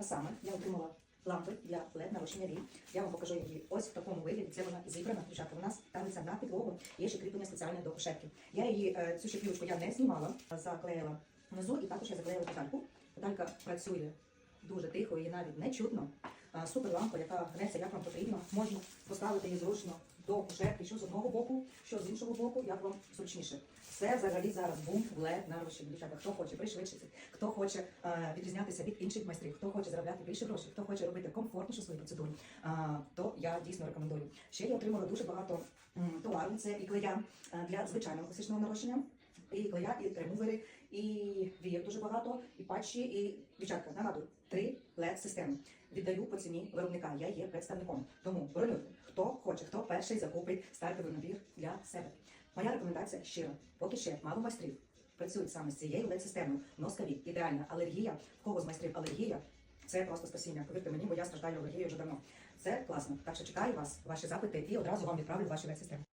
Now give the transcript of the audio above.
А саме я отримала лампи для LED нарощення вій. Я вам покажу її ось в такому вигляді. Це вона зібрана. Дівчатка, вона ставиться на підлогу. Є ще кріплення спеціальне до кушетки. Я її е, цю шипівочку я не знімала, заклеїла внизу і також я заклеїла педальку. Педалька працює дуже тихо, її навіть не чутно. Супер лампа, яка гнеться як вам потрібно. Можна поставити її зручно до кушетки, що з одного боку, що з іншого боку, як вам зручніше. Це взагалі зараз бум в LED на гроші. Дівчата, хто хоче пришвидшити, хто хоче е, відрізнятися від інших майстрів, хто хоче заробляти більше грошей, хто хоче робити комфортніше свої процедури, а, то я дійсно рекомендую. Ще я отримала дуже багато товару. Це і клея е, для звичайного класичного нарощення. І клея, і ремувери, і вієр дуже багато, і патчі, і дівчатка, нагадую, три led системи Віддаю по ціні виробника. Я є представником. Тому бронюйте, хто хоче, хто перший закупить стартовий набір для себе. Моя рекомендація щира. Поки ще мало майстрів працюють саме з цією led системою Носкаві, ідеальна алергія. В кого з майстрів алергія? Це просто спасіння. Повірте мені, бо я страждаю алергією вже давно. Це класно. Так що чекаю вас, ваші запити, і одразу вам відправлю ваші led системи